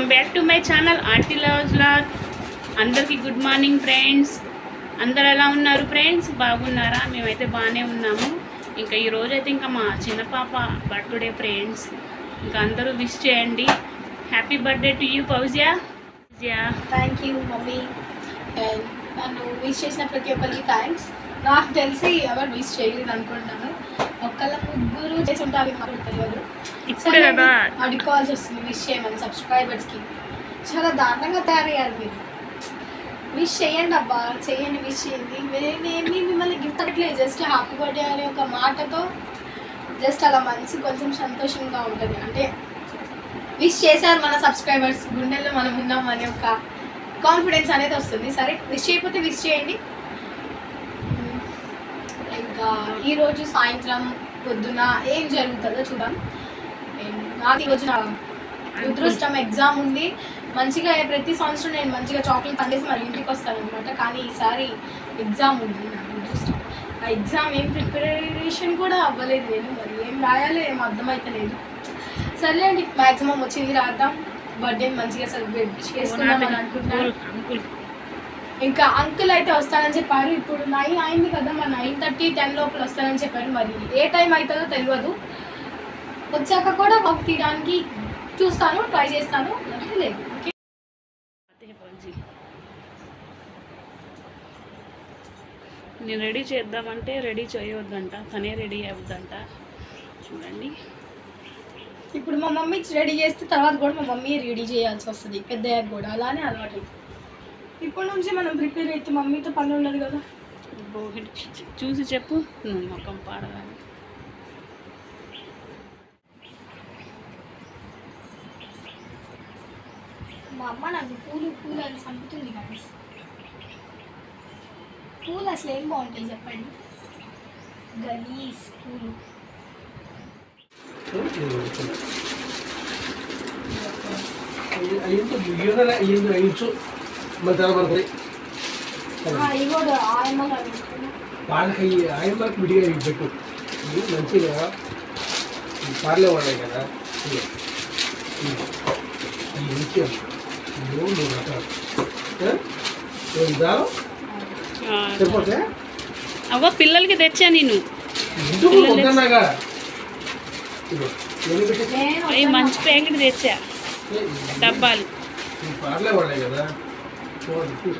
Welcome back to my channel RT loves vlog. అందరికీ good morning friends. అందరు ఎలా ఉన్నారు ఫ్రెండ్స్? బాగున్నారా? మేమైతే బాగానే ఉన్నాము. ఇంకా ఈరోజు అయితే ఇంకా మా చిన్న పాప బర్త్డే ఫ్రెండ్స్. ఇంకా అందరూ విష్ చేయండి. Happy birthday to you Fauzia. Thank you mummy. నన్ను విష్ చేసిన ప్రతి ఒక్కరికి థ్యాంక్స్ నాకు తెలిసి ఎవరు విష్ చేయలేదు అనుకుంటున్నాను. ఒక్కళ్ళ ముగ్గురు చేసి ఉంటారు నాకు తెలియదు అడుక్కోవాల్సి వస్తుంది విష్ చేయమని సబ్స్క్రైబర్స్కి చాలా దారుణంగా తయారయ్యారు మీరు. విష్ చేయండి అబ్బా చేయండి విష్ చేయండి. నేనేమి మిమ్మల్ని గిఫ్ట్ అట్లేదు జస్ట్ హ్యాపీ బర్త్డే అనే ఒక మాటతో జస్ట్ అలా మనసు కొంచెం సంతోషంగా ఉంటుంది. అంటే విష్ చేశారు మన సబ్స్క్రైబర్స్ గుండెల్లో మనం ఉన్నాం అనే ఒక కాన్ఫిడెన్స్ అనేది వస్తుంది. సరే విష్ చేయకపోతే విష్ చేయండి. ఈరోజు సాయంత్రం పొద్దున ఏం జరుగుతుందో చూద్దాం. నాకు ఈరోజు నా ఎగ్జామ్ ఉంది. మంచిగా ప్రతి సంవత్సరం నేను మంచిగా చాక్లెట్ పండేసి మరి ఇంటికి వస్తాను అనమాట కానీ ఈసారి ఎగ్జామ్ ఉంది నా రుద్రష్టం. ఆ ఎగ్జామ్ ఏం ప్రిపరేషన్ కూడా అవ్వలేదు నేను. మరి ఏం రాయాలో ఏం అర్థమైతలేదు. సర్లే అండి మ్యాక్సిమం వచ్చింది రాద్దాం. బర్త్డే మంచిగా సెలబ్రేట్ చేసుకుందాం అని అనుకుంటున్నాను. ఇంకా అంకుల్ అయితే వస్తానని చెప్పారు. ఇప్పుడు నైన్ అయింది కదా మరి నైన్ థర్టీ టెన్ లోపల వస్తానని చెప్పారు. మరి ఏ టైం అవుతుందో తెలియదు వచ్చాక కూడా వర్క్ తీయడానికి చూస్తాను ట్రై చేస్తాను. లేదు. ఓకే నేను రెడీ చేద్దామంటే రెడీ చేయొద్దంట. తనే రెడీ అవ్వద్దంట చూడండి. ఇప్పుడు మా మమ్మీ రెడీ చేస్తే తర్వాత కూడా మా మమ్మీ రెడీ చేయాల్సి వస్తుంది. పెద్దయ్యాక కూడా. అలానే అలవాటు ఇప్పటి నుంచి మనం ప్రిపేర్ అయితే మమ్మీతో పని ఉండదు కదా. చూసి చెప్పు. నువ్వు మొక్కం పాడగానే. మా అమ్మ నాకు పూలు పూలు అని చంపుతుంది కానీ పూలు అసలు ఏం బాగుంటాయి చెప్పండి? గలీస్ పూలు. అయ్యింది అయ్యింది అయ్యించు పెట్టుకున్నా. వాళ్ళకి మనకి విడిగా ఇవి పెట్టు. మంచిగా పార్లే వాళ్ళే కదా. ఇవి మూడు రకాలు. సరిపోతే అవ్వ పిల్లలకి తెచ్చా నేను మంచి ప్యాకెట్ తెచ్చా. డబ్బాలు. పార్లే వాళ్ళే కదా. చూడండి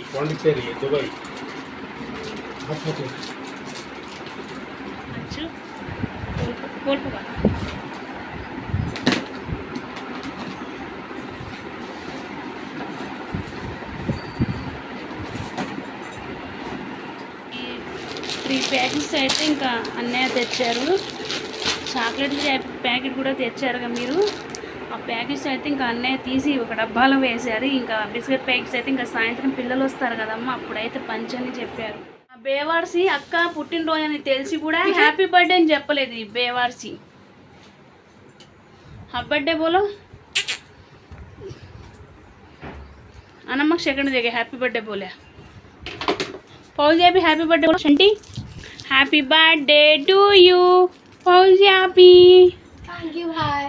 ఈ పాండిచ్చేరి దుబాయ్ త్రీ ప్యాకెట్స్ అయితే ఇంకా అన్నయ్య తెచ్చారు. చాక్లెట్ ప్యాకెట్ కూడా తెచ్చారుగా మీరు. ఆ ప్యాకెట్స్ అయితే ఇంకా అన్నయ్య తీసి ఒక డబ్బాలో వేశారు. ఇంకా బిస్కెట్ ప్యాకెట్స్ అయితే ఇంకా సాయంత్రం పిల్లలు వస్తారు కదమ్మా అప్పుడైతే పంచని చెప్పారు. ఆ బేవార్సి అక్క పుట్టినరోజు అని తెలిసి కూడా హ్యాపీ బర్త్డే అని చెప్పలేదు ఈ బేవార్సి. బర్త్డే బోలో అనమ్మకు సెకండ్ దిగే హ్యాపీ బర్త్డే బోలే. పౌజ్ బి హ్యాపీ బర్త్డే బోలో హ్యాపీ బర్త్డే టు యూ పౌజ్యాబీ థ్యాంక్ యూ హాయ్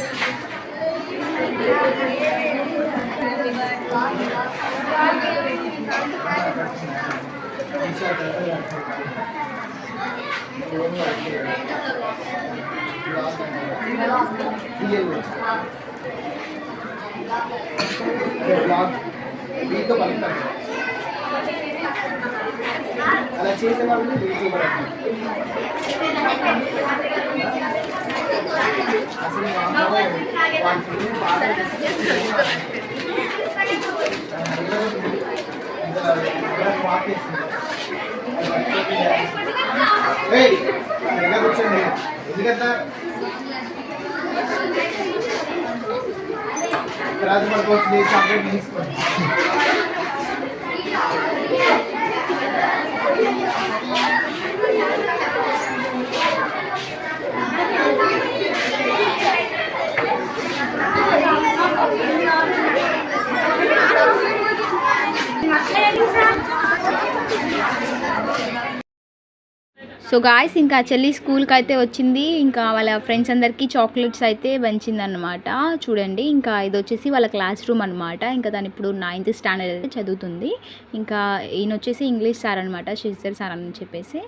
మీతో పలుకుతాను అలా చేసే వాళ్ళు యూట్యూబర్ అసలు కూర్చోండి ఎందుకంటే రాజు పడుకోవచ్చు చాక్లెట్ తీసుకోండి సో గాయస్ ఇంకా చెల్లి స్కూల్కి అయితే వచ్చింది. ఇంకా వాళ్ళ ఫ్రెండ్స్ అందరికీ చాక్లెట్స్ అయితే పంచిందన్నమాట. చూడండి ఇంకా ఇది వచ్చేసి వాళ్ళ క్లాస్ రూమ్ అనమాట ఇంకా దాని ఇప్పుడు నైన్త్ స్టాండర్డ్ అయితే చదువుతుంది. ఇంకా ఈయన వచ్చేసి ఇంగ్లీష్ సార్ అనమాట శశిధర్ సార్ అని చెప్పేసి.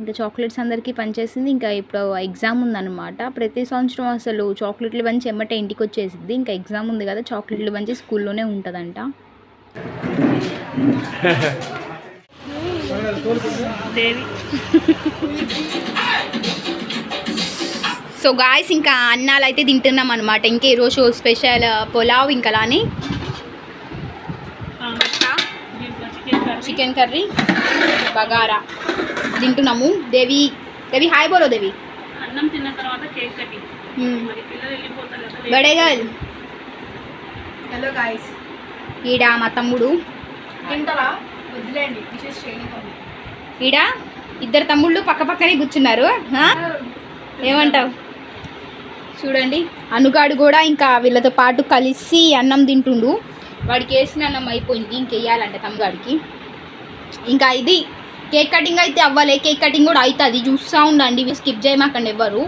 ఇంకా చాక్లెట్స్ అందరికీ పనిచేసింది. ఇంకా ఇప్పుడు ఎగ్జామ్ ఉందన్నమాట. ప్రతి సంవత్సరం అసలు చాక్లెట్లు పంచి ఎమ్మటే ఇంటికి వచ్చేసింది ఇంకా ఎగ్జామ్ ఉంది కదా చాక్లెట్లు పంచి స్కూల్లోనే ఉంటుందంట. దేవి. సో గాయస్ ఇంకా అన్నాలు అయితే తింటున్నాం అనమాట ఇంకా ఈరోజు స్పెషల్ పులావ్ ఇంకా అలానే దీంట్లో చికెన్ కర్రీ. చికెన్ కర్రీ బగారా తింటున్నాము. దేవి దేవి హాయ్ బోలో దేవి. అన్నం తిన్న తర్వాత కేక్ కటింగ్. మరి పిల్లలు వెళ్ళిపోతారు కదా బడేగల్ హలో గాయస్ ఈడ మా తమ్ముడు. తింటారా ఈడ ఇద్దరు తమ్ముళ్ళు పక్క పక్కనే కూర్చున్నారు ఏమంటావు? చూడండి అనుగాడు కూడా ఇంకా వీళ్ళతో పాటు కలిసి అన్నం తింటుండు. వాడికి వేసిన అన్నం అయిపోయింది ఇంకెయ్యాలంట తమ్ముగాడికి. ఇంకా ఇది కేక్ కటింగ్ అయితే అవ్వలే కేక్ కటింగ్ కూడా అవుతుంది చూస్తూ ఉండండి స్కిప్ చేయమాకండి ఎవ్వరు.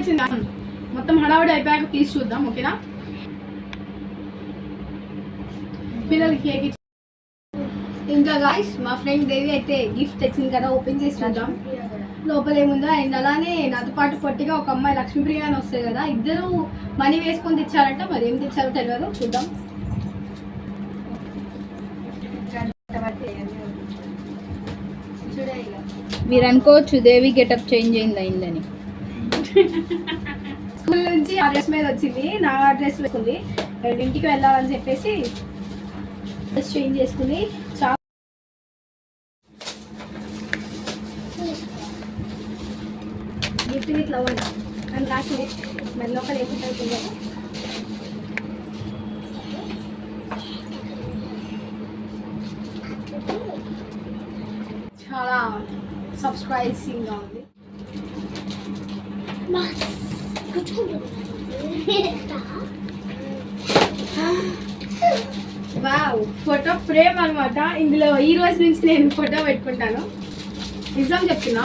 వచ్చింది మొత్తం హడావిడి అయిపోయాక తీసి చూద్దాం ఓకేనా? పిల్లలకి కేక్ ఇంకా గాయస్ మా ఫ్రెండ్ దేవి అయితే గిఫ్ట్ తెచ్చింది కదా ఓపెన్ చేసి చూద్దాం. లోపల ఏముందో అండ్ అలానే నాతో పాటు పొట్టిగా ఒక అమ్మాయి లక్ష్మీప్రియ అని వస్తుంది కదా ఇద్దరు మనీ వేసుకొని తెచ్చారంట మరి ఏం తెచ్చారో తెలియదు చూద్దాం. మీరు అనుకోవచ్చు దేవి గెటప్ చేంజ్ అయింది అయిందని. స్కూల్ నుంచి ఆ డ్రెస్ మీద వచ్చింది. నా డ్రెస్ వేసుకుంది. ఇంటికి వెళ్ళాలని చెప్పేసి డ్రెస్ చేంజ్ చేసుకుని చాలా గిఫ్ట్ విత్ లవ్ అండి అని రాసింది. మరి లోపల ఏముంటుంది చాలా సబ్స్క్రైబింగ్గా ఉంది. వావ్ ఫోటో ఫ్రేమ్ అనమాట ఇందులో ఈ రోజు నుంచి నేను ఫోటో పెట్టుకుంటాను. నిజం చెప్తున్నా.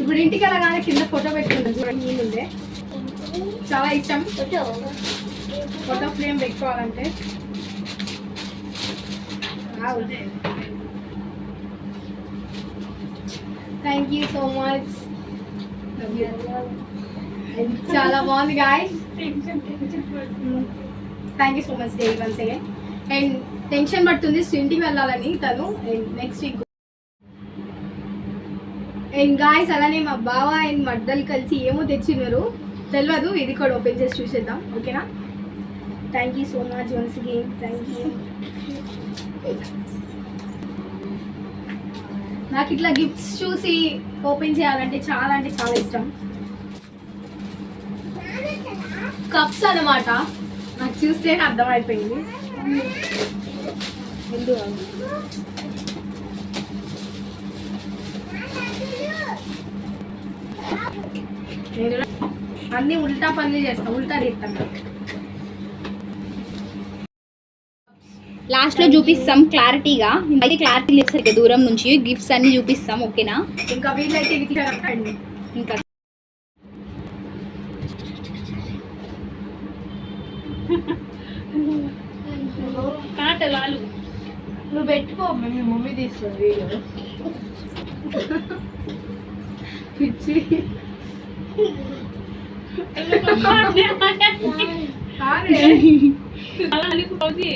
ఇప్పుడు ఇంటికి వెళ్ళగానే కింద ఫోటో పెట్టుకుంటాను చూడండి నేను ఉందే చాలా ఇష్టం. ఫోటో ఫ్రేమ్ పెట్టుకోవాలంటే. థ్యాంక్ యూ సో మచ్ చాలా బాగుంది guy thank you so much Devi once again and tension పడుతుంది సో ఇంటికి వెళ్ళాలని తను. And next week and guys అలానే మా బావ అండ్ మడ్డలు కలిసి ఏమో తెచ్చినారు. తెలియదు ఇది కూడా ఓపెన్ చేసి చూసేద్దాం. ఓకేనా thank you so much once again thank you నాకు ఇట్లా గిఫ్ట్స్ చూసి ఓపెన్ చేయాలంటే చాలా అంటే చాలా ఇష్టం. కప్స్ అన్నమాట. నాకు చూస్తేనే అర్థమైపోయింది. నేను అన్ని ఉల్టా పనులు చేస్తా ఉల్టా తీస్తాను. లాస్ట్లో చూపిస్తాం క్లారిటీగా. అయితే క్లారిటీ లేదు దూరం నుంచి. గిఫ్ట్స్ అన్ని చూపిస్తాం ఓకేనా? ఇంకా వీళ్ళైతే ఇంకా కాట లాలు నువ్వు పెట్టుకో మీ మమ్మీ తీస్తుంది వీడియో పిచ్చి కాదే. అలా అని ఫౌజీ.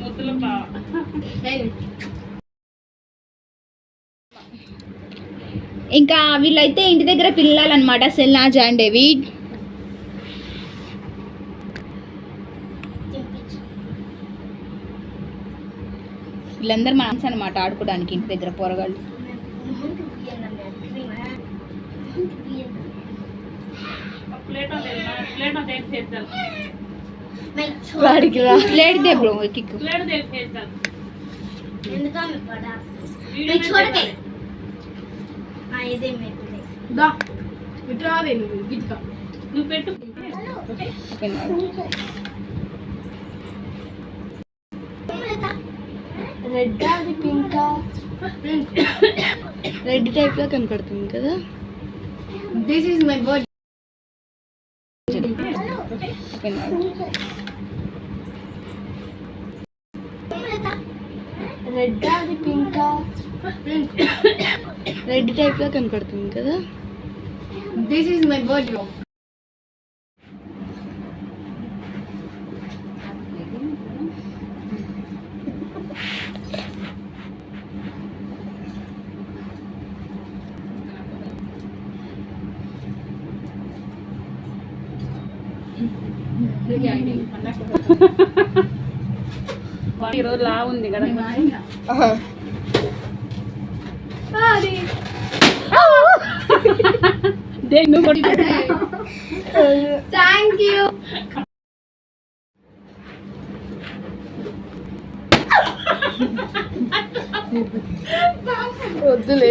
ముద్దుల బావ ఏయ్, ఇంకా వీళ్ళైతే ఇంటి దగ్గర పిల్లలన్నమాట సెల్నాజ్ అండ్ డేవిడ్ వీళ్ళందరూ మనసు అనమాట ఆడుకోవడానికి ఇంటి దగ్గర పోరగాళ్ళు. వాడికి ప్లేట్ దే బ్రో కిక్ ప్లేట్ దా ఇటు రాదే నువ్వు గిట్కా నువ్వు పెట్టు. రెడ్ అది పింక్ రెడ్ టైప్లో కనపడుతుంది కదా? This is my birth red అది పింక్ రెడ్ టైప్లో కనపడుతుంది కదా? దిస్ ఈజ్ మై బర్త్ ఈరోజు లా ఉంది కదా. అది దేని నువ్వు కొట్టి థ్యాంక్ యూ వద్దులే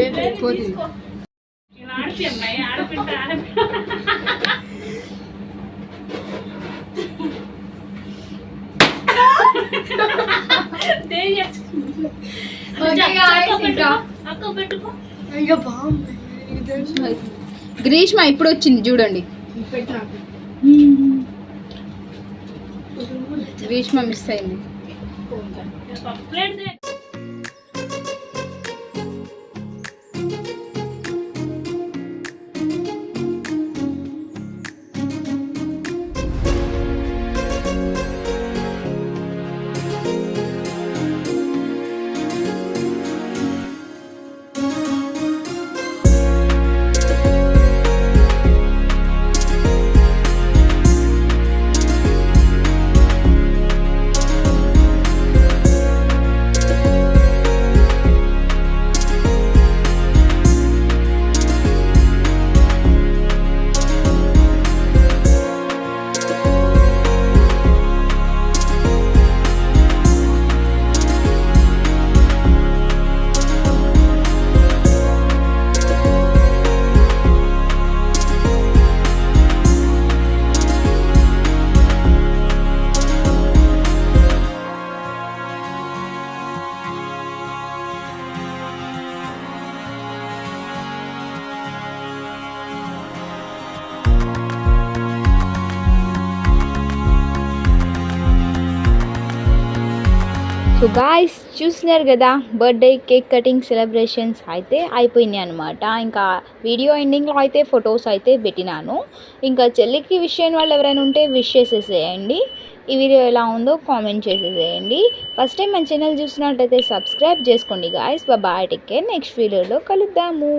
ఇలా ఆడిపి అమ్మాయి ఆడపిట్ట ఆడపిట్ట దేని ఓకే గాయ్స్ ఇంకా. గ్రీష్మ ఇప్పుడు వచ్చింది చూడండి గ్రీష్మ మిస్ అయింది. సో గాయస్ చూస్తున్నారు కదా బర్త్డే కేక్ కటింగ్ సెలబ్రేషన్స్ అయితే అయిపోయినాయి అనమాట ఇంకా వీడియో ఎండింగ్లో అయితే ఫొటోస్ అయితే పెట్టినాను. ఇంకా చెల్లికి విష్ వాళ్ళు ఎవరైనా ఉంటే విష్ చేసేసేయండి. ఈ వీడియో ఎలా ఉందో కామెంట్ చేసేసేయండి. ఫస్ట్ టైం మన ఛానల్ చూసినట్టయితే సబ్స్క్రైబ్ చేసుకోండి guys bye take care next వీడియోలో కలుద్దాము.